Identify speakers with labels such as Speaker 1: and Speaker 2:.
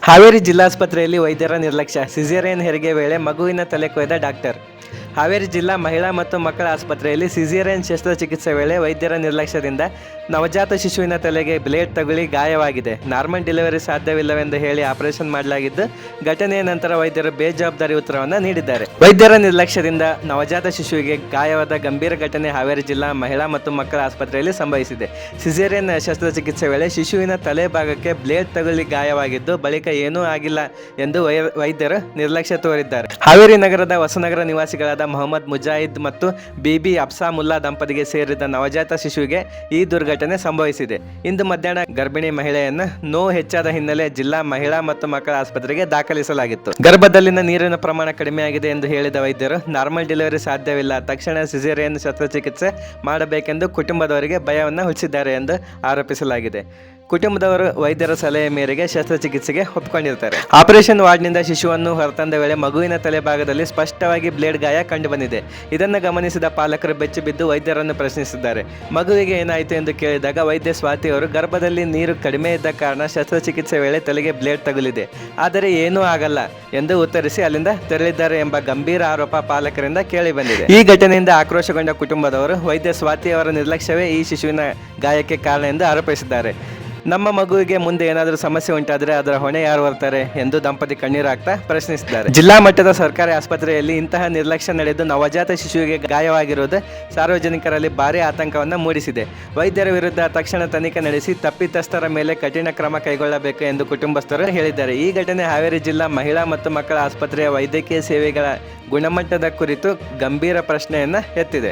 Speaker 1: ಹಾವೇರಿ ಜಿಲ್ಲಾಸ್ಪತ್ರೆಯಲ್ಲಿ ವೈದ್ಯರ ನಿರ್ಲಕ್ಷ್ಯ. ಸಿಸೇರಿಯನ್ ಹೆರಿಗೆ ವೇಳೆ ಮಗುವಿನ ತಲೆ ಕೊಯ್ದ ಡಾಕ್ಟರ್. ಹಾವೇರಿ ಜಿಲ್ಲಾ ಮಹಿಳಾ ಮತ್ತು ಮಕ್ಕಳ ಆಸ್ಪತ್ರೆಯಲ್ಲಿ ಸಿಸೇರಿಯನ್ ಶಸ್ತ್ರಚಿಕಿತ್ಸೆ ವೇಳೆ ವೈದ್ಯರ ನಿರ್ಲಕ್ಷ್ಯದಿಂದ ನವಜಾತ ಶಿಶುವಿನ ತಲೆಗೆ ಬ್ಲೇಡ್ ತಗುಲಿ ಗಾಯವಾಗಿದೆ. ನಾರ್ಮಲ್ ಡೆಲಿವರಿ ಸಾಧ್ಯವಿಲ್ಲವೆಂದು ಹೇಳಿ ಆಪರೇಷನ್ ಮಾಡಲಾಗಿದ್ದು, ಘಟನೆಯ ನಂತರ ವೈದ್ಯರು ಬೇಜವಾಬ್ದಾರಿ ಉತ್ತರವನ್ನು ನೀಡಿದ್ದಾರೆ. ವೈದ್ಯರ ನಿರ್ಲಕ್ಷ್ಯದಿಂದ ನವಜಾತ ಶಿಶುವಿಗೆ ಗಾಯವಾದ ಗಂಭೀರ ಘಟನೆ ಹಾವೇರಿ ಜಿಲ್ಲಾ ಮಹಿಳಾ ಮತ್ತು ಮಕ್ಕಳ ಆಸ್ಪತ್ರೆಯಲ್ಲಿ ಸಂಭವಿಸಿದೆ. ಸಿಸೇರಿಯನ್ ಶಸ್ತ್ರಚಿಕಿತ್ಸೆ ವೇಳೆ ಶಿಶುವಿನ ತಲೆ ಭಾಗಕ್ಕೆ ಬ್ಲೇಡ್ ತಗುಲಿ ಗಾಯವಾಗಿದ್ದು, ಬಳಿಕ ಏನೂ ಆಗಿಲ್ಲ ಎಂದು ವೈದ್ಯರು ನಿರ್ಲಕ್ಷ್ಯ ತೋರಿದ್ದಾರೆ. ಹಾವೇರಿ ನಗರದ ಹೊಸನಗರ ನಿವಾಸಿಗಳಾದ ಮೊಹಮ್ಮದ್ ಮುಜಾಹಿದ್ ಮತ್ತು ಬಿಬಿ ಅಫ್ಸಾ ಮುಲ್ಲಾ ದಂಪತಿಗೆ ಸೇರಿದ ನವಜಾತ ಶಿಶುವಿಗೆ ಈ ದುರ್ಘಟನೆ ಸಂಭವಿಸಿದೆ. ಇಂದು ಮಧ್ಯಾಹ್ನ ಗರ್ಭಿಣಿ ಮಹಿಳೆಯನ್ನು ನೋವು ಹೆಚ್ಚಾದ ಹಿನ್ನೆಲೆ ಜಿಲ್ಲಾ ಮಹಿಳಾ ಮತ್ತು ಮಕ್ಕಳ ಆಸ್ಪತ್ರೆಗೆ ದಾಖಲಿಸಲಾಗಿತ್ತು. ಗರ್ಭದಲ್ಲಿನ ನೀರಿನ ಪ್ರಮಾಣ ಕಡಿಮೆಯಾಗಿದೆ ಎಂದು ಹೇಳಿದ ವೈದ್ಯರು, ನಾರ್ಮಲ್ ಡೆಲಿವರಿ ಸಾಧ್ಯವಿಲ್ಲ. ತಕ್ಷಣ ಸಿಜೇರಿಯನ್ ಶಸ್ತ್ರಚಿಕಿತ್ಸೆ ಮಾಡಬೇಕೆಂದು ಕುಟುಂಬದವರಿಗೆ ಭಯವನ್ನು ಹುಚ್ಚಿದ್ದಾರೆ ಎಂದು ಆರೋಪಿಸಲಾಗಿದೆ. ಕುಟುಂಬದವರು ವೈದ್ಯರ ಸಲಹೆ ಮೇರೆಗೆ ಶಸ್ತ್ರಚಿಕಿತ್ಸೆಗೆ ಒಪ್ಪಿಕೊಂಡಿರ್ತಾರೆ ಆಪರೇಷನ್ ವಾರ್ಡ್ನಿಂದ ಶಿಶುವನ್ನು ಹೊರತಂದ ವೇಳೆ ಮಗುವಿನ ತಲೆಭಾಗದಲ್ಲಿ ಸ್ಪಷ್ಟವಾಗಿ ಬ್ಲೇಡ್ ಗಾಯ ಕಂಡುಬಂದಿದೆ. ಇದನ್ನು ಗಮನಿಸಿದ ಪಾಲಕರು ಬೆಚ್ಚಿಬಿದ್ದು ವೈದ್ಯರನ್ನು ಪ್ರಶ್ನಿಸಿದ್ದಾರೆ. ಮಗುವಿಗೆ ಏನಾಯಿತು? ಎಂದು ಕೇಳಿದಾಗ ವೈದ್ಯ ಸ್ವಾತಿ ಅವರು, ಗರ್ಭದಲ್ಲಿ ನೀರು ಕಡಿಮೆ ಇದ್ದ ಕಾರಣ ಶಸ್ತ್ರಚಿಕಿತ್ಸೆ ವೇಳೆ ತಲೆಗೆ ಬ್ಲೇಡ್ ತಗುಲಿದೆ. ಆದರೆ ಏನೂ ಆಗಲ್ಲ ಎಂದು ಉತ್ತರಿಸಿ ಅಲ್ಲಿಂದ ತೆರಳಿದ್ದಾರೆ ಎಂಬ ಗಂಭೀರ ಆರೋಪ ಪಾಲಕರಿಂದ ಕೇಳಿ ಬಂದಿದೆ ಈ ಘಟನೆಯಿಂದ ಆಕ್ರೋಶಗೊಂಡ ಕುಟುಂಬದವರು ವೈದ್ಯ ಸ್ವಾತಿ ಅವರ ನಿರ್ಲಕ್ಷ್ಯವೇ ಈ ಶಿಶುವಿನ ಗಾಯಕ್ಕೆ ಕಾರಣ ಎಂದು ಆರೋಪಿಸಿದ್ದಾರೆ. ನಮ್ಮ ಮಗುವಿಗೆ ಮುಂದೆ ಏನಾದರೂ ಸಮಸ್ಯೆ ಉಂಟಾದರೆ ಅದರ ಹೊಣೆ ಯಾರು ಬರ್ತಾರೆ ಎಂದು ದಂಪತಿ ಕಣ್ಣೀರು ಹಾಕ್ತಾ ಪ್ರಶ್ನಿಸಿದ್ದಾರೆ. ಜಿಲ್ಲಾ ಮಟ್ಟದ ಸರ್ಕಾರಿ ಆಸ್ಪತ್ರೆಯಲ್ಲಿ ಇಂತಹ ನಿರ್ಲಕ್ಷ್ಯ ನಡೆದು ನವಜಾತ ಶಿಶುವಿಗೆ ಗಾಯವಾಗಿರುವುದು ಸಾರ್ವಜನಿಕರಲ್ಲಿ ಭಾರಿ ಆತಂಕವನ್ನು ಮೂಡಿಸಿದೆ. ವೈದ್ಯರ ವಿರುದ್ಧ ತಕ್ಷಣ ತನಿಖೆ ನಡೆಸಿ ತಪ್ಪಿತಸ್ಥರ ಮೇಲೆ ಕಠಿಣ ಕ್ರಮ ಕೈಗೊಳ್ಳಬೇಕು ಎಂದು ಕುಟುಂಬಸ್ಥರು ಹೇಳಿದ್ದಾರೆ. ಈ ಘಟನೆ ಹಾವೇರಿ ಜಿಲ್ಲಾ ಮಹಿಳಾ ಮತ್ತು ಮಕ್ಕಳ ಆಸ್ಪತ್ರೆಯ ವೈದ್ಯಕೀಯ ಸೇವೆಗಳ ಗುಣಮಟ್ಟದ ಕುರಿತು ಗಂಭೀರ ಪ್ರಶ್ನೆಯನ್ನು ಎತ್ತಿದೆ.